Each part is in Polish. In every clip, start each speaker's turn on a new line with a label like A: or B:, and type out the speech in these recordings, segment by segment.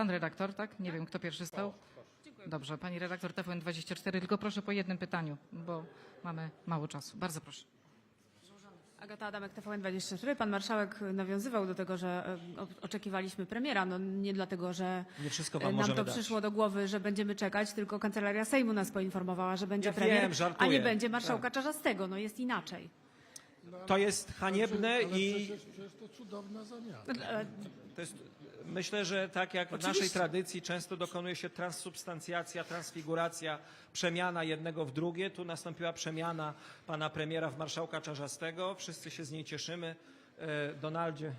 A: Pan redaktor, tak? Nie wiem, kto pierwszy stał. Dobrze, pani redaktor TVN24, tylko proszę po jednym pytaniu, bo mamy mało czasu. Bardzo proszę.
B: Agata Adamek, TVN24. Pan marszałek nawiązywał do tego, że e, oczekiwaliśmy premiera. No nie dlatego, że
C: Nie wszystko
B: e,
C: wam
B: nam to
C: dać.
B: przyszło do głowy, że będziemy czekać, tylko Kancelaria Sejmu nas poinformowała, że będzie
C: Ja
B: premier,
C: wiem,
B: a nie będzie marszałka Czarzastego. No jest inaczej.
C: To jest haniebne
D: ale
C: i
D: przecież, przecież to cudowna zamiana.
B: E,
C: to jest, myślę, że tak jak w
B: Oczywiście.
C: naszej tradycji często dokonuje się transsubstancjacja, transfiguracja, przemiana jednego w drugie. Tu nastąpiła przemiana pana premiera w marszałka Czarzastego. Wszyscy się z niej cieszymy. E, Donaldzie.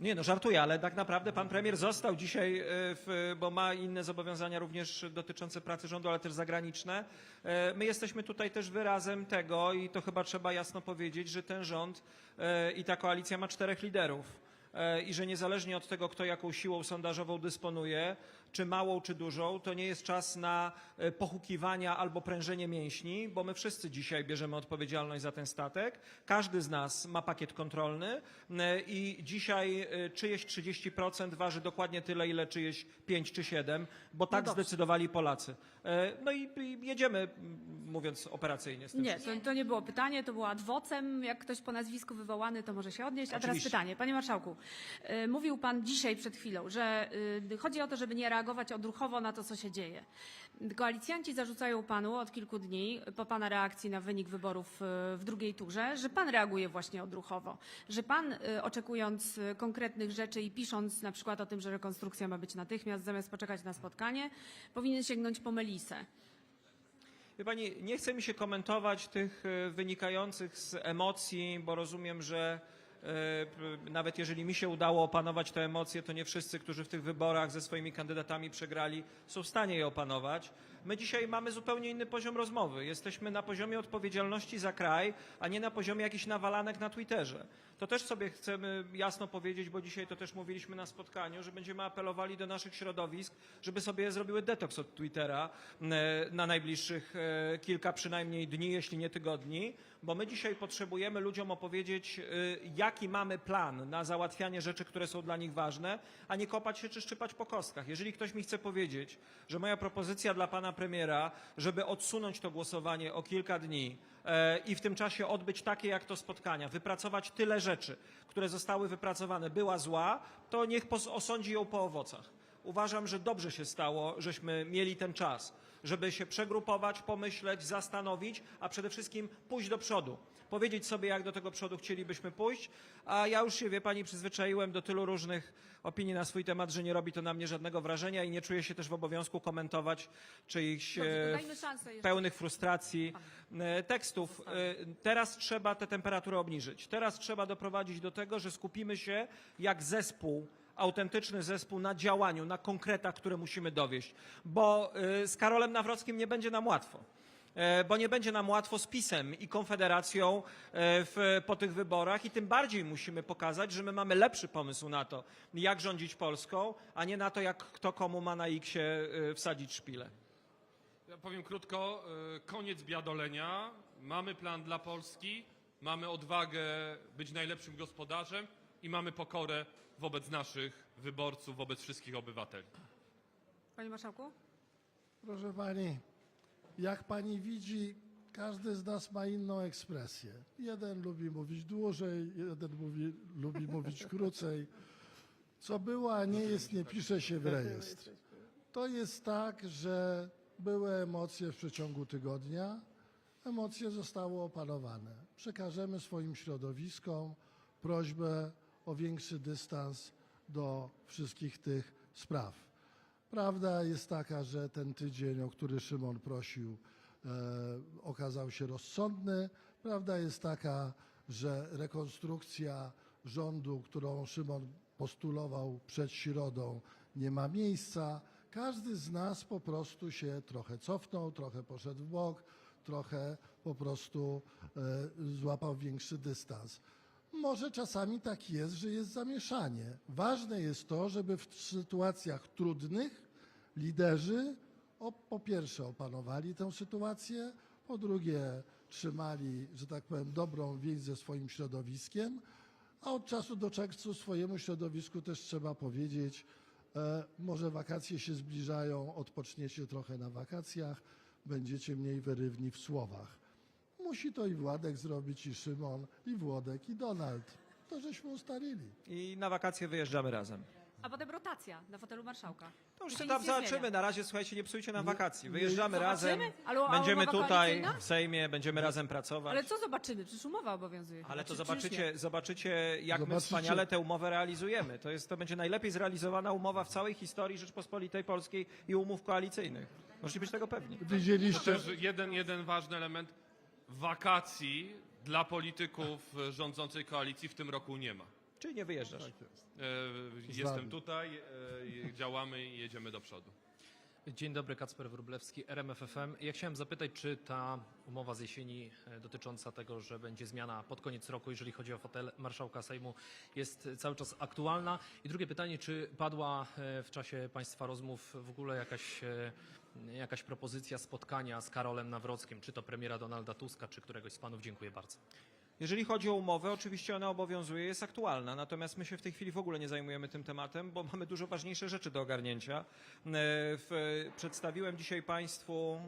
C: Nie no, żartuję, ale tak naprawdę pan premier został dzisiaj, e, w, bo ma inne zobowiązania również dotyczące pracy rządu, ale też zagraniczne. E, My jesteśmy tutaj też wyrazem tego i to chyba trzeba jasno powiedzieć, że ten rząd e, i ta koalicja ma czterech liderów i że niezależnie od tego, kto jaką siłą sondażową dysponuje, czy małą, czy dużą, to nie jest czas na e, pochukiwania albo prężenie mięśni, bo my wszyscy dzisiaj bierzemy odpowiedzialność za ten statek. Każdy z nas ma pakiet kontrolny e, i dzisiaj e, czyjeś 30% waży dokładnie tyle, ile czyjeś 5 czy 7, bo tak
B: dobrze.
C: zdecydowali Polacy. No i jedziemy, mówiąc operacyjnie z tym
B: Nie, to, to nie było pytanie, to było adwocem. Jak ktoś po nazwisku wywołany, to może się odnieść. A teraz pytanie. Panie Marszałku, mówił Pan dzisiaj przed chwilą, że y, chodzi o to, żeby nie reagować odruchowo na to, co się dzieje. Koalicjanci zarzucają Panu od kilku dni, po Pana reakcji na wynik wyborów y, w drugiej turze, że Pan reaguje właśnie odruchowo. Że Pan, y, oczekując y, konkretnych rzeczy i pisząc na przykład o tym, że rekonstrukcja ma być natychmiast, zamiast poczekać na spotkanie, powinien sięgnąć po Melisę.
C: Wie pani, nie chce mi się komentować tych e, wynikających z emocji, bo rozumiem, że e, nawet jeżeli mi się udało opanować te emocje, to nie wszyscy, którzy w tych wyborach ze swoimi kandydatami przegrali, są w stanie je opanować. My dzisiaj mamy zupełnie inny poziom rozmowy. Jesteśmy na poziomie odpowiedzialności za kraj, a nie na poziomie jakichś nawalanek na Twitterze. To też sobie chcemy jasno powiedzieć, bo dzisiaj to też mówiliśmy na spotkaniu, że będziemy apelowali do naszych środowisk, żeby sobie zrobiły detoks od Twittera e, na najbliższych e, kilka przynajmniej dni, jeśli nie tygodni, bo my dzisiaj potrzebujemy ludziom opowiedzieć, e, jaki mamy plan na załatwianie rzeczy, które są dla nich ważne, a nie kopać się czy szczypać po kostkach. Jeżeli ktoś mi chce powiedzieć, że moja propozycja dla pana premiera, żeby odsunąć to głosowanie o kilka dni e, i w tym czasie odbyć takie jak to spotkania, wypracować tyle rzeczy, które zostały wypracowane, była zła, to niech osądzi ją po owocach. Uważam, że dobrze się stało, żeśmy mieli ten czas, żeby się przegrupować, pomyśleć, zastanowić, a przede wszystkim pójść do przodu. Powiedzieć sobie, jak do tego przodu chcielibyśmy pójść, a ja już się, wie pani, przyzwyczaiłem do tylu różnych opinii na swój temat, że nie robi to na mnie żadnego wrażenia i nie czuję się też w obowiązku komentować czyichś
B: Dobrze,
C: e, pełnych frustracji e, tekstów. E, Teraz trzeba tę temperaturę obniżyć. Teraz trzeba doprowadzić do tego, że skupimy się jak zespół autentyczny zespół na działaniu, na konkretach, które musimy dowieść. Bo e, z Karolem Nawrockim nie będzie nam łatwo. E, Bo nie będzie nam łatwo z PiSem i Konfederacją e, w, po tych wyborach i tym bardziej musimy pokazać, że my mamy lepszy pomysł na to, jak rządzić Polską, a nie na to, jak kto komu ma na X wsadzić szpilę.
E: Ja powiem krótko, y, koniec biadolenia. Mamy plan dla Polski, mamy odwagę być najlepszym gospodarzem i mamy pokorę wobec naszych wyborców, wobec wszystkich obywateli.
B: Panie Marszałku?
D: Proszę pani, jak pani widzi, każdy z nas ma inną ekspresję. Jeden lubi mówić dłużej, jeden mówi, lubi mówić krócej. Co było, a nie jest, nie pisze się w rejestr. To jest tak, że były emocje w przeciągu tygodnia. Emocje zostały opanowane. Przekażemy swoim środowiskom prośbę o większy dystans do wszystkich tych spraw. Prawda jest taka, że ten tydzień, o który Szymon prosił, e, okazał się rozsądny. Prawda jest taka, że rekonstrukcja rządu, którą Szymon postulował przed środą, nie ma miejsca. Każdy z nas po prostu się trochę cofnął, trochę poszedł w bok, trochę po prostu e, złapał większy dystans. Może czasami tak jest, że jest zamieszanie. Ważne jest to, żeby w sytuacjach trudnych liderzy o, po pierwsze opanowali tę sytuację, po drugie trzymali, że tak powiem, dobrą więź ze swoim środowiskiem, a od czasu do czasu swojemu środowisku też trzeba powiedzieć, E, może wakacje się zbliżają, odpoczniecie trochę na wakacjach, będziecie mniej wyrywni w słowach. Musi to i Władek zrobić, i Szymon, i Włodek, i Donald. To żeśmy ustalili.
C: I na wakacje wyjeżdżamy razem.
B: A potem rotacja na fotelu marszałka.
C: To już się tam zobaczymy. Na razie, słuchajcie, nie psujcie nam wakacji. Wyjeżdżamy razem.
B: Zobaczymy? Ale- a
C: Będziemy
B: umowa
C: tutaj
B: koalicyjna?
C: w Sejmie, będziemy razem pracować.
B: Ale co zobaczymy? Przecież umowa obowiązuje.
C: Ale to
B: Czy- czyż
C: zobaczycie, zobaczycie jak my
D: Zobaczycie.
C: wspaniale tę umowę realizujemy. To, jest, to będzie najlepiej zrealizowana umowa w całej historii Rzeczpospolitej Polskiej i umów koalicyjnych. Możecie być tego pewni.
D: Widzieliście,
E: Też jeden, jeden ważny element wakacji dla polityków e, rządzącej koalicji w tym roku nie ma.
C: Czyli nie wyjeżdżasz.
E: E,
D: Z
E: Jestem tutaj, e, działamy i jedziemy do przodu.
F: Dzień dobry, Kacper Wróblewski, RMFFM. Ja chciałem zapytać, czy ta umowa z jesieni e, dotycząca tego, że będzie zmiana pod koniec roku, jeżeli chodzi o fotel marszałka Sejmu, jest cały czas aktualna? I drugie pytanie, czy padła e, w czasie Państwa rozmów w ogóle jakaś, e, jakaś propozycja spotkania z Karolem Nawrockim, czy to premiera Donalda Tuska, czy któregoś z panów? Dziękuję bardzo.
C: Jeżeli chodzi o umowę, oczywiście ona obowiązuje, jest aktualna. Natomiast my się w tej chwili w ogóle nie zajmujemy tym tematem, bo mamy dużo ważniejsze rzeczy do ogarnięcia. E, przedstawiłem dzisiaj Państwu,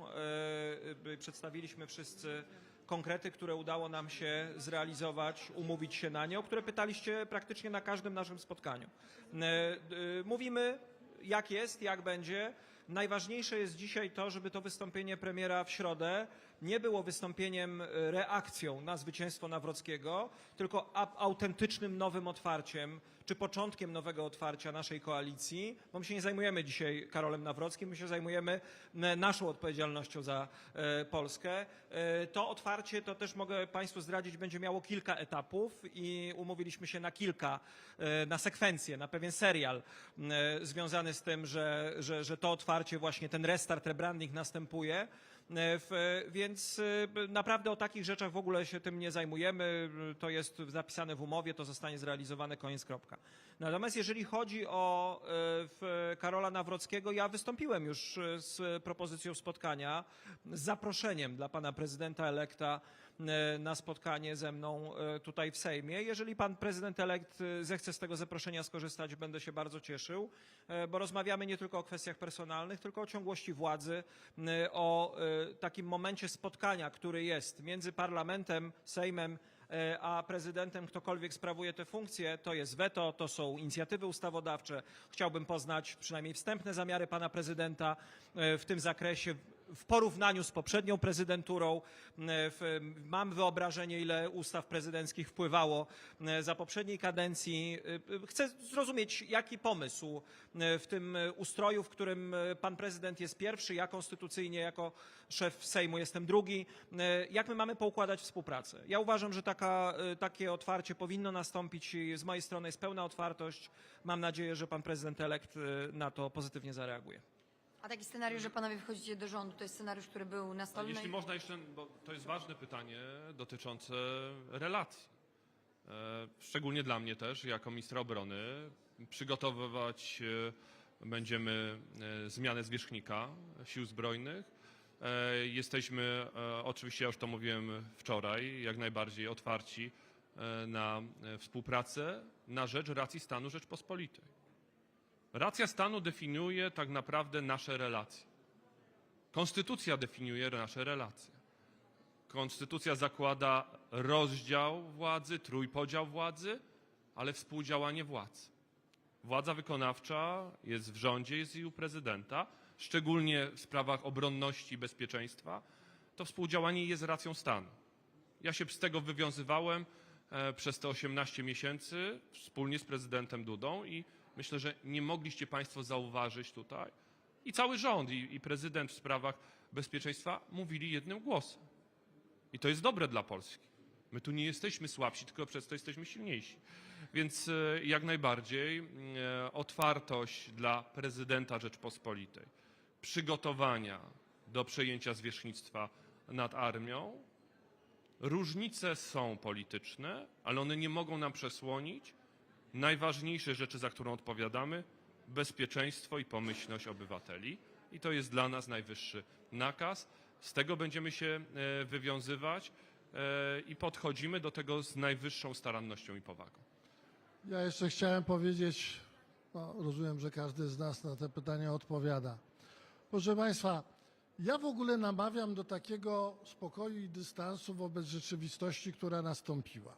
C: e, przedstawiliśmy wszyscy konkrety, które udało nam się zrealizować, umówić się na nie, o które pytaliście praktycznie na każdym naszym spotkaniu. E, Mówimy, jak jest, jak będzie. Najważniejsze jest dzisiaj to, żeby to wystąpienie premiera w środę nie było wystąpieniem e, reakcją na zwycięstwo Nawrockiego, tylko autentycznym nowym otwarciem, czy początkiem nowego otwarcia naszej koalicji, bo my się nie zajmujemy dzisiaj Karolem Nawrockim, my się zajmujemy e, naszą odpowiedzialnością za e, Polskę. E, To otwarcie, to też mogę Państwu zdradzić, będzie miało kilka etapów i umówiliśmy się na kilka, na sekwencję, na pewien serial związany z tym, że, że, że to otwarcie, właśnie ten restart, rebranding następuje. E, więc e, naprawdę o takich rzeczach w ogóle się tym nie zajmujemy. To jest zapisane w umowie, to zostanie zrealizowane, koniec, kropka. Natomiast jeżeli chodzi o e, Karola Nawrockiego, ja wystąpiłem już z propozycją spotkania, z zaproszeniem dla pana prezydenta elekta na spotkanie ze mną e, tutaj w Sejmie. Jeżeli pan prezydent elekt e, zechce z tego zaproszenia skorzystać, będę się bardzo cieszył, e, bo rozmawiamy nie tylko o kwestiach personalnych, tylko o ciągłości władzy, e, o e, takim momencie spotkania, który jest między parlamentem, Sejmem e, a prezydentem, ktokolwiek sprawuje te funkcje, to jest weto, to są inicjatywy ustawodawcze. Chciałbym poznać przynajmniej wstępne zamiary pana prezydenta e, w tym zakresie w porównaniu z poprzednią prezydenturą. E, Mam wyobrażenie, ile ustaw prezydenckich wpływało e, za poprzedniej kadencji. E, Chcę zrozumieć, jaki pomysł w tym ustroju, w którym pan prezydent jest pierwszy, ja konstytucyjnie jako szef Sejmu jestem drugi, jak my mamy poukładać współpracę. Ja uważam, że taka, takie otwarcie powinno nastąpić i z mojej strony jest pełna otwartość. Mam nadzieję, że pan prezydent elekt na to pozytywnie zareaguje.
G: A taki scenariusz, że panowie wchodzicie do rządu, to jest scenariusz, który był na stole.
E: jeśli
G: no i-
E: można jeszcze, bo to jest ważne pytanie dotyczące relacji. E, Szczególnie dla mnie też, jako ministra obrony, przygotowywać e, będziemy e, zmianę zwierzchnika Sił Zbrojnych. Jesteśmy, oczywiście ja już to mówiłem wczoraj, jak najbardziej otwarci na współpracę na rzecz racji stanu Rzeczpospolitej. Racja stanu definiuje tak naprawdę nasze relacje. Konstytucja definiuje nasze relacje. Konstytucja zakłada rozdział władzy, trójpodział władzy, ale współdziałanie władz. Władza wykonawcza jest w rządzie, jest i u prezydenta, szczególnie w sprawach obronności i bezpieczeństwa. To współdziałanie jest racją stanu. Ja się z tego wywiązywałem e, przez te 18 miesięcy wspólnie z prezydentem Dudą i myślę, że nie mogliście Państwo zauważyć tutaj, i cały rząd, i, i prezydent w sprawach bezpieczeństwa mówili jednym głosem. I to jest dobre dla Polski. My tu nie jesteśmy słabsi, tylko przez to jesteśmy silniejsi. Więc e, jak najbardziej e, otwartość dla prezydenta Rzeczpospolitej, przygotowania do przejęcia zwierzchnictwa nad armią. Różnice są polityczne, ale one nie mogą nam przesłonić najważniejsze rzeczy, za którą odpowiadamy bezpieczeństwo i pomyślność obywateli. I to jest dla nas najwyższy nakaz. Z tego będziemy się e, wywiązywać e, i podchodzimy do tego z najwyższą starannością i powagą.
D: Ja jeszcze chciałem powiedzieć No, rozumiem, że każdy z nas na te pytania odpowiada. Proszę Państwa, ja w ogóle namawiam do takiego spokoju i dystansu wobec rzeczywistości, która nastąpiła.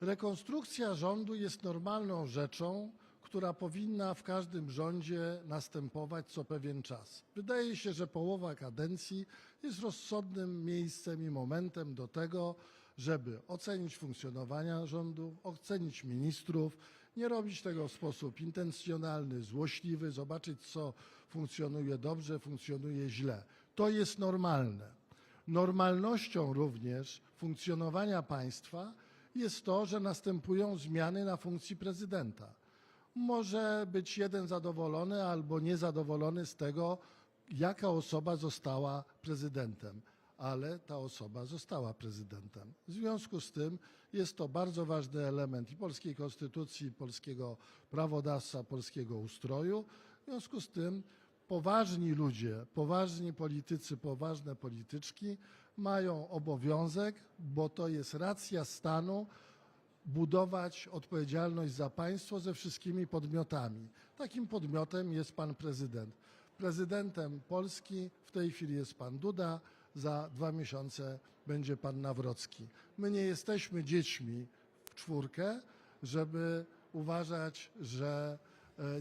D: Rekonstrukcja rządu jest normalną rzeczą, która powinna w każdym rządzie następować co pewien czas. Wydaje się, że połowa kadencji jest rozsądnym miejscem i momentem do tego, żeby ocenić funkcjonowania rządu, ocenić ministrów, nie robić tego w sposób intencjonalny, złośliwy, zobaczyć, co funkcjonuje dobrze, funkcjonuje źle. To jest normalne. Normalnością również funkcjonowania państwa jest to, że następują zmiany na funkcji prezydenta. Może być jeden zadowolony albo niezadowolony z tego, jaka osoba została prezydentem, ale ta osoba została prezydentem. W związku z tym jest to bardzo ważny element i polskiej konstytucji, i polskiego prawodawstwa, polskiego ustroju. W związku z tym poważni ludzie, poważni politycy, poważne polityczki mają obowiązek, bo to jest racja stanu, budować odpowiedzialność za państwo ze wszystkimi podmiotami. Takim podmiotem jest pan prezydent. Prezydentem Polski w tej chwili jest pan Duda, za dwa miesiące będzie pan Nawrocki. My nie jesteśmy dziećmi w czwórkę, żeby uważać, że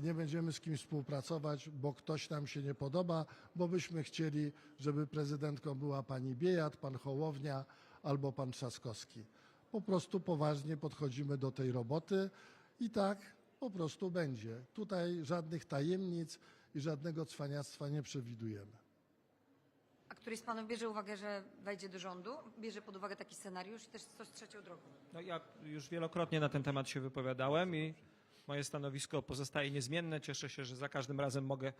D: nie będziemy z kimś współpracować, bo ktoś nam się nie podoba, bo byśmy chcieli, żeby prezydentką była pani Biejat, pan Hołownia albo pan Trzaskowski. Po prostu poważnie podchodzimy do tej roboty i tak po prostu będzie. Tutaj żadnych tajemnic i żadnego cwaniactwa nie przewidujemy.
G: A któryś z panów bierze uwagę, że wejdzie do rządu? Bierze pod uwagę taki scenariusz i też coś z trzecią drogą?
C: No, ja już wielokrotnie na ten temat się wypowiadałem i moje stanowisko pozostaje niezmienne. Cieszę się, że za każdym razem mogę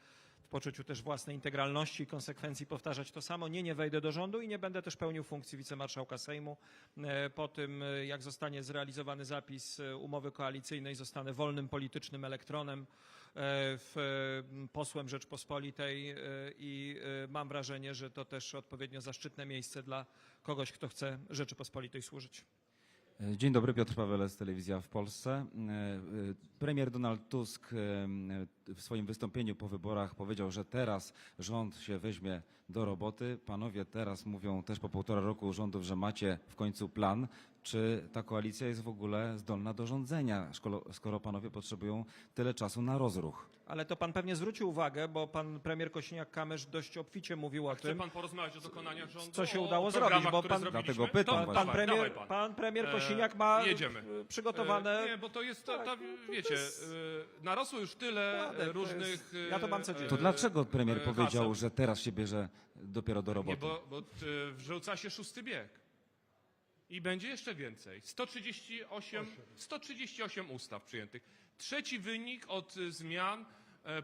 C: w poczuciu też własnej integralności i konsekwencji powtarzać to samo. Nie, nie wejdę do rządu i nie będę też pełnił funkcji wicemarszałka Sejmu. E, Po tym, e, jak zostanie zrealizowany zapis e, umowy koalicyjnej, zostanę wolnym politycznym elektronem, posłem Rzeczpospolitej i mam wrażenie, że to też odpowiednio zaszczytne miejsce dla kogoś, kto chce Rzeczypospolitej służyć.
H: Dzień dobry, Piotr Paweles, Telewizja w Polsce. E, e, Premier Donald Tusk e, w swoim wystąpieniu po wyborach powiedział, że teraz rząd się weźmie do roboty. Panowie teraz mówią też po półtora roku rządów, że macie w końcu plan. Czy ta koalicja jest w ogóle zdolna do rządzenia, skoro panowie potrzebują tyle czasu na rozruch?
C: Ale to pan pewnie zwrócił uwagę, bo pan premier Kosiniak-Kamysz dość obficie mówił o
E: Chce
C: tym,
E: pan porozmawiać o dokonaniach rządu?
C: co się udało zrobić, bo pan-?
H: Dlatego pytam
C: pan
E: dawaj,
C: premier,
E: pan.
C: pan premier
E: E,
C: Kosiniak ma
E: jedziemy.
C: e, przygotowane...
E: E, Nie, bo to jest, ta, ta,
C: Tak, to
E: wiecie, e, narosło już tyle
C: Prawda,
E: e,
C: to
E: różnych...
C: jest-
E: e,
C: ja to mam codziennie.
H: To dlaczego premier
E: e,
H: powiedział,
E: haseł.
H: że teraz się bierze dopiero do
E: Nie,
H: roboty?
E: bo, bo e, wrzuca się szósty bieg. I będzie jeszcze więcej. 138, 138 ustaw przyjętych. Trzeci wynik od zmian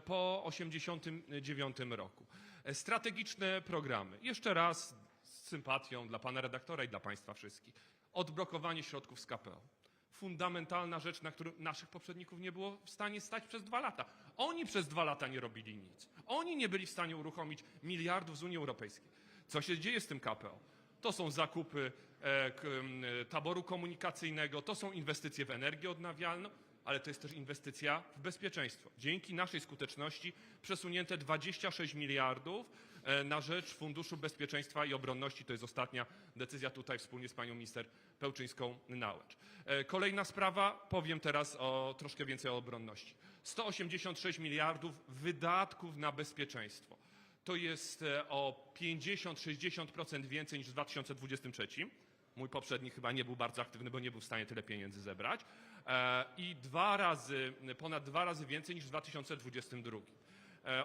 E: po 89 roku. Strategiczne programy. Jeszcze raz z sympatią dla pana redaktora i dla państwa wszystkich. Odblokowanie środków z KPO. Fundamentalna rzecz, na którą naszych poprzedników nie było w stanie stać przez dwa lata. Oni przez dwa lata nie robili nic. Oni nie byli w stanie uruchomić miliardów z Unii Europejskiej. Co się dzieje z tym KPO? To są zakupy e, k, taboru komunikacyjnego, to są inwestycje w energię odnawialną, ale to jest też inwestycja w bezpieczeństwo. Dzięki naszej skuteczności przesunięte 26 miliardów na rzecz Funduszu Bezpieczeństwa i Obronności. To jest ostatnia decyzja tutaj wspólnie z panią minister Pełczyńską-Nałęcz. E, Kolejna sprawa, powiem teraz o troszkę więcej o obronności. 186 miliardów wydatków na bezpieczeństwo. To jest e, o 50-60% więcej niż w 2023. Mój poprzednik chyba nie był bardzo aktywny, bo nie był w stanie tyle pieniędzy zebrać. E, I dwa razy, ponad dwa razy więcej niż w 2022. E,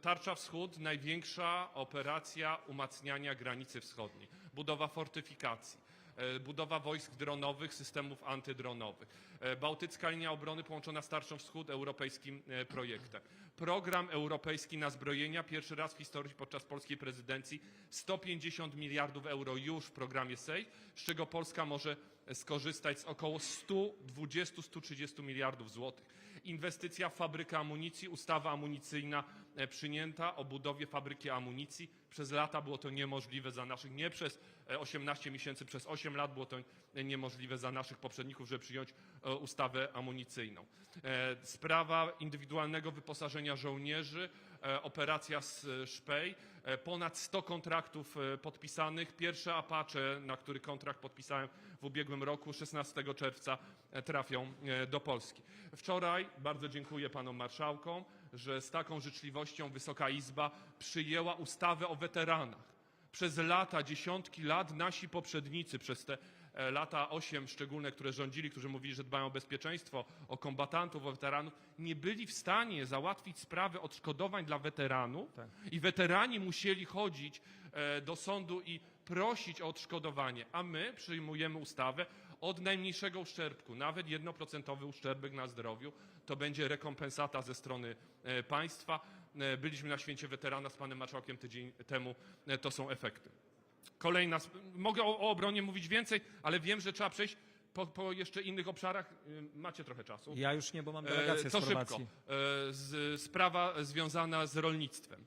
E: Tarcza Wschód, największa operacja umacniania granicy wschodniej. Budowa fortyfikacji, e, budowa wojsk dronowych, systemów antydronowych. E, Bałtycka linia obrony połączona z Tarczą Wschód europejskim projektem. Program europejski na zbrojenia, pierwszy raz w historii podczas polskiej prezydencji 150 miliardów euro już w programie SAFE, z czego Polska może skorzystać z około 120-130 miliardów złotych. Inwestycja w fabrykę amunicji, ustawa amunicyjna e, przyjęta o budowie fabryki amunicji Przez lata było to niemożliwe za naszych, nie przez e, 18 miesięcy, przez 8 lat było to niemożliwe za naszych poprzedników, żeby przyjąć e, ustawę amunicyjną. E, Sprawa indywidualnego wyposażenia żołnierzy, e, operacja z e, Szpej, e, ponad 100 kontraktów e, podpisanych. Pierwsze Apache, na który kontrakt podpisałem w ubiegłym roku, 16 czerwca e, trafią e, do Polski. Wczoraj bardzo dziękuję panom marszałkom, że z taką życzliwością Wysoka Izba przyjęła ustawę o weteranach. Przez lata, dziesiątki lat nasi poprzednicy, przez te e, lata osiem szczególne, które rządzili, którzy mówili, że dbają o bezpieczeństwo, o kombatantów, o weteranów, nie byli w stanie załatwić sprawy odszkodowań dla weteranów i weterani musieli chodzić e, do sądu i prosić o odszkodowanie, a my przyjmujemy ustawę od najmniejszego uszczerbku, nawet jednoprocentowy uszczerbek na zdrowiu, to będzie rekompensata ze strony e, państwa. E, Byliśmy na święcie weterana z panem marszałkiem tydzień temu, e, to są efekty. Kolejna, mogę o, o obronie mówić więcej, ale wiem, że trzeba przejść po, po jeszcze innych obszarach. Y, Macie trochę czasu.
C: Ja już nie, bo mam
E: E,
C: delegację
E: To
C: z
E: szybko. E, Z, sprawa związana z rolnictwem.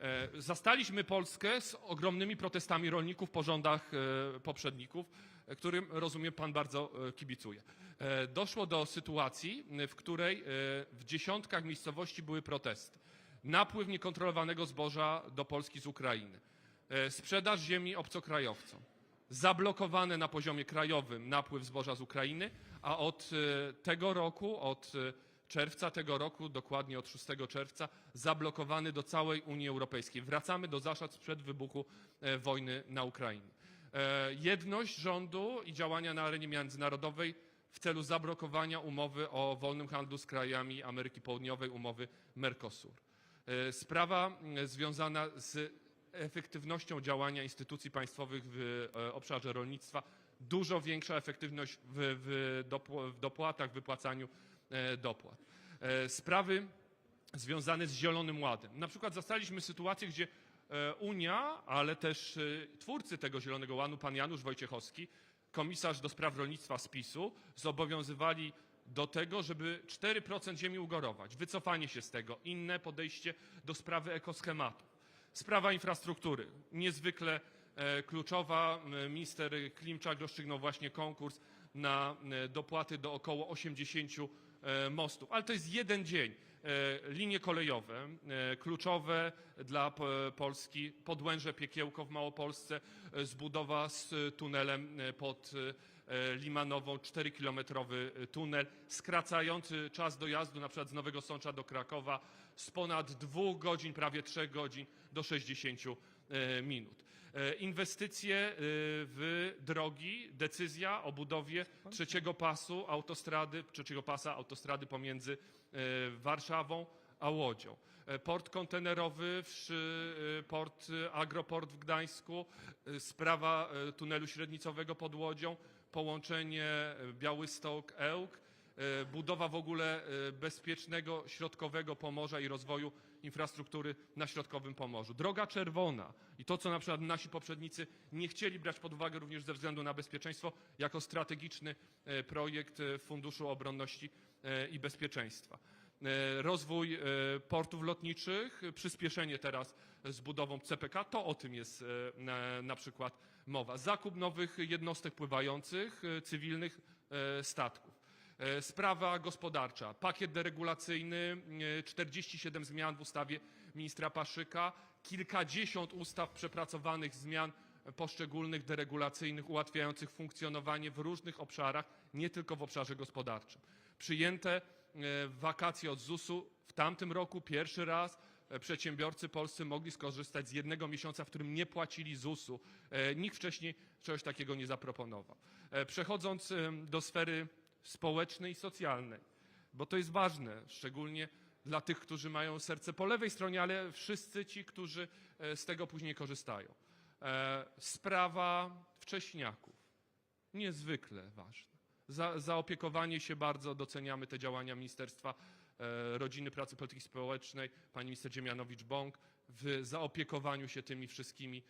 E: E, Zastaliśmy Polskę z ogromnymi protestami rolników po rządach e, poprzedników, e, którym rozumiem pan bardzo e, kibicuje. E, Doszło do sytuacji, w której e, w dziesiątkach miejscowości były protesty. Napływ niekontrolowanego zboża do Polski z Ukrainy. E, Sprzedaż ziemi obcokrajowcom zablokowane na poziomie krajowym napływ zboża z Ukrainy, a od e, tego roku, od e, czerwca tego roku, dokładnie od 6 czerwca, zablokowany do całej Unii Europejskiej. Wracamy do zasad sprzed wybuchu wojny na Ukrainie. Jedność rządu i działania na arenie międzynarodowej w celu zablokowania umowy o wolnym handlu z krajami Ameryki Południowej, umowy Mercosur. Sprawa związana z efektywnością działania instytucji państwowych w e, obszarze rolnictwa, dużo większa efektywność w, w, dopł- w dopłatach, w wypłacaniu e, dopłat. E, Sprawy związane z Zielonym Ładem. Na przykład zastaliśmy sytuację, gdzie Unia, ale też twórcy tego Zielonego Ładu, pan Janusz Wojciechowski, komisarz do spraw rolnictwa z PiSu, zobowiązywali do tego, żeby 4% ziemi ugorować. Wycofanie się z tego, inne podejście do sprawy ekoschematów. Sprawa infrastruktury, niezwykle e, kluczowa. M, Minister Klimczak rozstrzygnął właśnie konkurs na e, dopłaty do około 80 e, mostów. Ale to jest jeden dzień. E, Linie kolejowe, e, kluczowe dla Polski, Podłęże Piekiełko w Małopolsce, e, zbudowa z e, tunelem e, pod e, Limanową, 4-kilometrowy tunel, skracający czas dojazdu na przykład z Nowego Sącza do Krakowa z ponad dwóch godzin, prawie trzech godzin do 60 e, minut. E, Inwestycje e, w drogi, decyzja o budowie trzeciego pasu autostrady, trzeciego pasa autostrady pomiędzy Warszawą a Łodzią. Port kontenerowy, port, agroport w Gdańsku, sprawa tunelu średnicowego pod Łodzią, połączenie Białystok-Ełk, budowa w ogóle e, bezpiecznego środkowego Pomorza i rozwoju infrastruktury na środkowym Pomorzu. Droga czerwona i to, co na przykład nasi poprzednicy nie chcieli brać pod uwagę również ze względu na bezpieczeństwo, jako strategiczny e, projekt e, Funduszu Obronności e, i Bezpieczeństwa. E, Rozwój e, portów lotniczych, e, przyspieszenie teraz z budową CPK, to o tym jest e, na, przykład mowa. Zakup nowych jednostek pływających, e, cywilnych e, statków. E, Sprawa gospodarcza, pakiet deregulacyjny, e, 47 zmian w ustawie ministra Paszyka, kilkadziesiąt ustaw przepracowanych zmian poszczególnych deregulacyjnych ułatwiających funkcjonowanie w różnych obszarach, nie tylko w obszarze gospodarczym. Przyjęte e, wakacje od ZUS-u w tamtym roku pierwszy raz e, przedsiębiorcy polscy mogli skorzystać z jednego miesiąca, w którym nie płacili ZUS-u. E, Nikt wcześniej czegoś takiego nie zaproponował. E, Przechodząc do sfery społecznej i socjalnej, bo to jest ważne, szczególnie dla tych, którzy mają serce po lewej stronie, ale wszyscy ci, którzy e, z tego później korzystają. E, Sprawa wcześniaków. Niezwykle ważna. Za, zaopiekowanie się bardzo doceniamy te działania Ministerstwa e, Rodziny, Pracy Polityki Społecznej, pani minister Dziemianowicz-Bąk w zaopiekowaniu się tymi wszystkimi,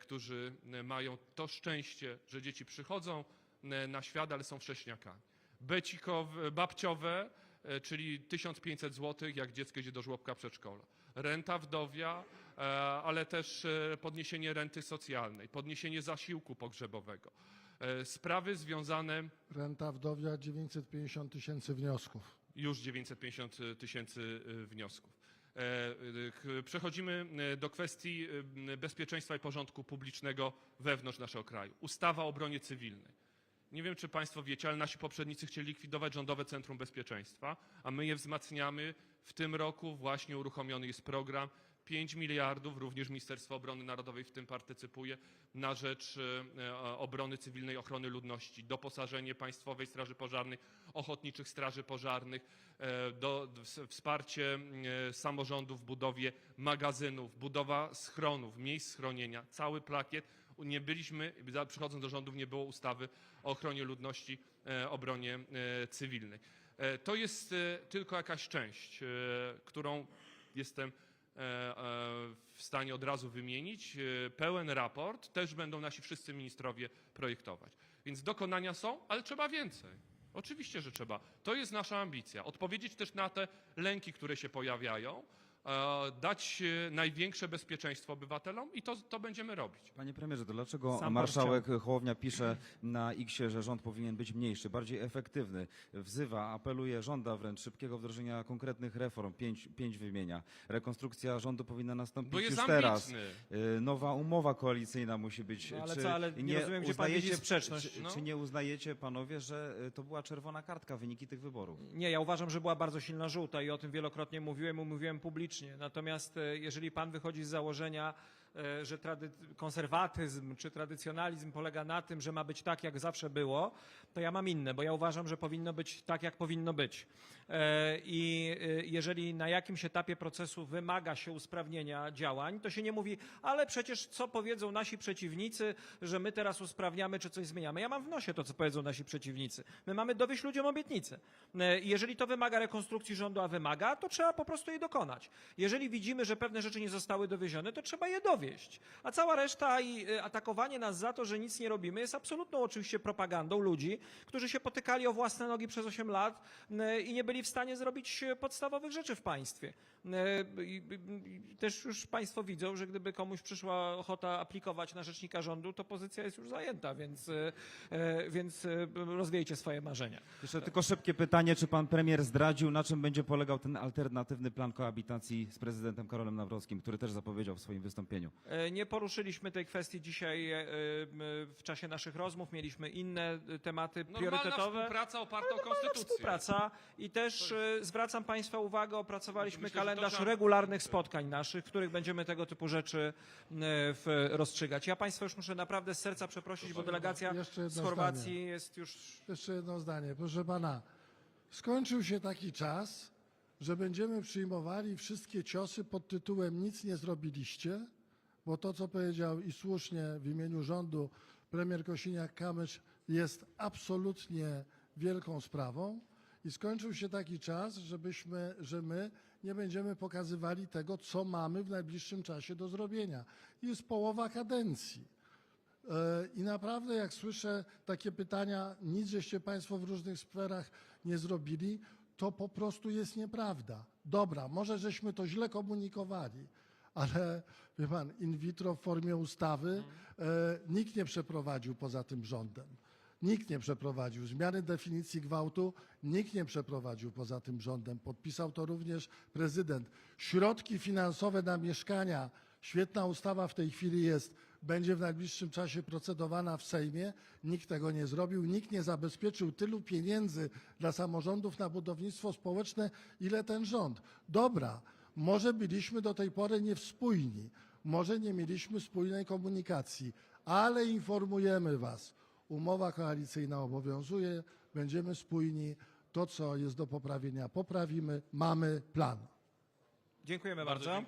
E: którzy mają to szczęście, że dzieci przychodzą na świat, ale są wcześniakami. Becikowe, babciowe e, czyli 1500 zł, jak dziecko idzie do żłobka przedszkola. Renta wdowia, e, ale też e, podniesienie renty socjalnej, podniesienie zasiłku pogrzebowego. Sprawy związane
D: Renta wdowia 950 tysięcy wniosków.
E: już 950 tysięcy wniosków. Ch- Przechodzimy do kwestii bezpieczeństwa i porządku publicznego wewnątrz naszego kraju. Ustawa o obronie cywilnej. Nie wiem, czy Państwo wiecie, ale nasi poprzednicy chcieli likwidować Rządowe Centrum Bezpieczeństwa, a my je wzmacniamy. W tym roku właśnie uruchomiony jest program 5 miliardów, również Ministerstwo Obrony Narodowej w tym partycypuje, na rzecz e, e, obrony cywilnej, ochrony ludności, doposażenie Państwowej Straży Pożarnej, ochotniczych straży pożarnych, e, do, ws- wsparcie samorządów w budowie magazynów, budowa schronów, miejsc schronienia, cały plakiet. Nie byliśmy, przychodząc do rządów, nie było ustawy o ochronie ludności, e, obronie e, cywilnej. E, To jest tylko jakaś część, którą jestem w stanie od razu wymienić. Pełen raport też będą nasi wszyscy ministrowie projektować. Więc dokonania są, ale trzeba więcej. Oczywiście, że trzeba. To jest nasza ambicja. Odpowiedzieć też na te lęki, które się pojawiają, dać e, największe bezpieczeństwo obywatelom i to, to będziemy robić.
H: Panie premierze, to dlaczego
C: Sam
H: marszałek Hołownia pisze na X, że rząd powinien być mniejszy, bardziej efektywny? Wzywa, apeluje, żąda wręcz szybkiego wdrożenia konkretnych reform. Pięć, pięć wymienia. Rekonstrukcja rządu powinna nastąpić
E: Bo jest
H: już teraz.
E: ambitny.
H: Y, Nowa umowa koalicyjna musi być.
C: No ale
H: czy
C: co, ale nie rozumiem, gdzie pan widzi
H: uznajecie-
C: sprzeczność.
H: Czy,
E: No.
H: czy nie uznajecie, panowie, że to była czerwona kartka, wyniki tych wyborów?
C: Nie, ja uważam, że była bardzo silna żółta i o tym wielokrotnie mówiłem, mówiłem publicznie. Natomiast e, jeżeli pan wychodzi z założenia, e, że konserwatyzm czy tradycjonalizm polega na tym, że ma być tak, jak zawsze było, to ja mam inne, bo ja uważam, że powinno być tak, jak powinno być. E, I e, jeżeli na jakimś etapie procesu wymaga się usprawnienia działań, to się nie mówi, ale przecież co powiedzą nasi przeciwnicy, że my teraz usprawniamy czy coś zmieniamy. Ja mam w nosie to, co powiedzą nasi przeciwnicy. My mamy dowieść ludziom obietnice. E, Jeżeli to wymaga rekonstrukcji rządu, a wymaga, to trzeba po prostu jej dokonać. Jeżeli widzimy, że pewne rzeczy nie zostały dowiezione, to trzeba je dowieść. A cała reszta i atakowanie nas za to, że nic nie robimy, jest absolutną oczywiście propagandą ludzi, którzy się potykali o własne nogi przez 8 lat i nie byli w stanie zrobić e, podstawowych rzeczy w państwie. E, Też już Państwo widzą, że gdyby komuś przyszła ochota aplikować na rzecznika rządu, to pozycja jest już zajęta, więc, e, więc rozwiejcie swoje marzenia.
H: Jeszcze tylko szybkie pytanie, czy pan premier zdradził, na czym będzie polegał ten alternatywny plan koabitacji z prezydentem Karolem Nawrockim, który też zapowiedział w swoim wystąpieniu?
C: Nie poruszyliśmy tej kwestii dzisiaj w czasie naszych rozmów. Mieliśmy inne tematy
E: Normalna
C: priorytetowe.
E: współpraca oparta o
C: Normalna
E: konstytucję.
C: Współpraca i też e, zwracam Państwa uwagę, opracowaliśmy
E: Myślę, to
C: kalendarz
E: trzeba-
C: regularnych spotkań naszych, w których będziemy tego typu rzeczy e, w, rozstrzygać. Ja Państwa już muszę naprawdę z serca przeprosić, bo delegacja z Chorwacji
D: zdanie.
C: jest już
D: Jeszcze jedno zdanie. Proszę pana, skończył się taki czas, że będziemy przyjmowali wszystkie ciosy pod tytułem nic nie zrobiliście, bo to, co powiedział i słusznie w imieniu rządu premier Kosiniak-Kamysz jest absolutnie wielką sprawą. I skończył się taki czas, żebyśmy, że my nie będziemy pokazywali tego, co mamy w najbliższym czasie do zrobienia. Jest połowa kadencji. E, I naprawdę, jak słyszę takie pytania, nic żeście Państwo w różnych sferach nie zrobili, to po prostu jest nieprawda. Dobra, może żeśmy to źle komunikowali, ale wie Pan, in vitro w formie ustawy e, nikt nie przeprowadził poza tym rządem. Nikt nie przeprowadził. Zmiany definicji gwałtu nikt nie przeprowadził poza tym rządem. Podpisał to również prezydent. Środki finansowe na mieszkania, świetna ustawa w tej chwili jest, będzie w najbliższym czasie procedowana w Sejmie. Nikt tego nie zrobił. Nikt nie zabezpieczył tylu pieniędzy dla samorządów na budownictwo społeczne, ile ten rząd. Dobra, może byliśmy do tej pory niewspójni, może nie mieliśmy spójnej komunikacji, ale informujemy Was, umowa koalicyjna obowiązuje, będziemy spójni, to co jest do poprawienia poprawimy, mamy plan.
C: Dziękujemy
E: Bardzo
C: bardzo.
E: dziękuję.